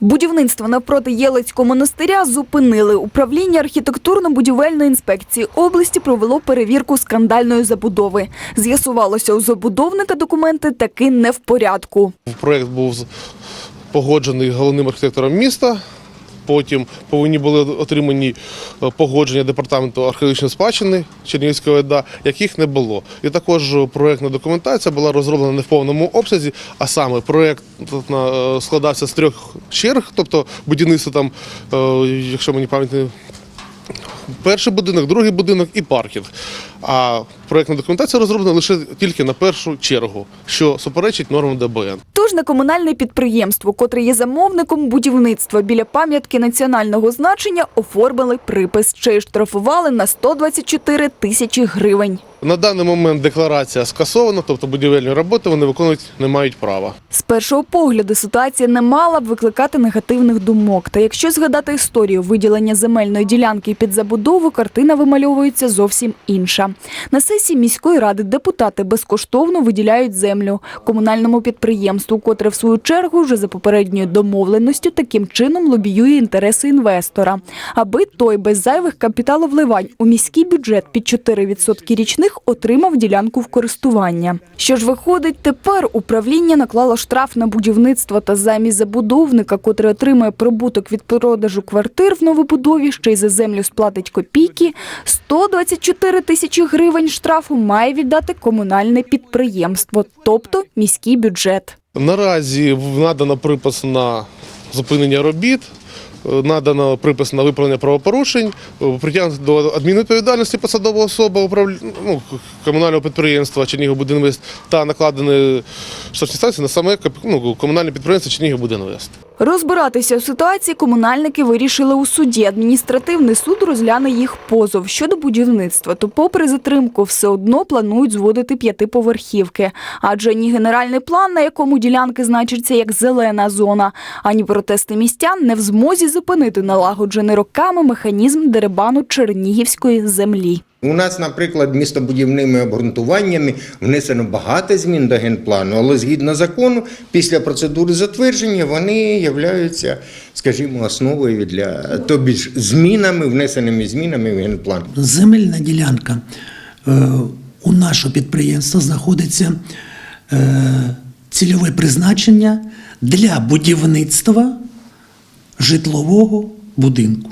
Будівництво навпроти Єлицького монастиря зупинили. Управління архітектурно-будівельної інспекції області провело перевірку скандальної забудови. З'ясувалося, у забудовника документи таки не в порядку. Проєкт був погоджений головним архітектором міста. Потім повинні були отримані е, погодження департаменту археологічної спадщини Чернігівської ОДА, яких не було. І також проєктна документація була розроблена не в повному обсязі, а саме проєкт е, складався з трьох черг, тобто будівництво там, е, якщо мені пам'ять перший будинок, другий будинок і паркінг. А проєктна документація розроблена лише тільки на першу чергу, що суперечить нормам ДБН. Тож на комунальне підприємство, котре є замовником будівництва біля пам'ятки національного значення, оформили припис, чи штрафували на 124 тисячі гривень. На даний момент декларація скасована, тобто будівельні роботи вони виконувати не мають права. З першого погляду ситуація не мала б викликати негативних думок. Та якщо згадати історію виділення земельної ділянки під забудову, картина вимальовується зовсім інша. На сесії міської ради депутати безкоштовно виділяють землю комунальному підприємству, котре в свою чергу вже за попередньою домовленістю таким чином лобіює інтереси інвестора, аби той без зайвих капіталовливань у міський бюджет під 4% річних отримав ділянку в користування. Що ж виходить, тепер управління наклало штраф на будівництво та замість забудовника, котрий отримує прибуток від продажу квартир в новобудові, ще й за землю сплатить копійки, 124 тисячі гривень штрафу має віддати комунальне підприємство, тобто міський бюджет. Наразі надано припис на зупинення робіт. е, Надано припис на виправлення правопорушень, е, притягнути до адмінвідповідальності посадова особа управлі... ну, комунального підприємства Чернігівбудинвест та накладені штрафні санкції на саме ну, комунальне підприємство Чернігівбудинвест. Розбиратися у ситуації комунальники вирішили у суді. Адміністративний суд розгляне їх позов щодо будівництва. То, попри затримку, все одно планують зводити п'ятиповерхівки. Адже ні генеральний план, на якому ділянки значаться як зелена зона, ані протести містян не в змозі зупинити налагоджений роками механізм дерибану чернігівської землі. У нас, наприклад, містобудівними обґрунтуваннями внесено багато змін до генплану, але згідно закону, після процедури затвердження вони являються, скажімо, основою для тобі ж змінами, внесеними змінами в генплан. Земельна ділянка е, у нашого підприємства знаходиться е, цільове призначення для будівництва житлового будинку.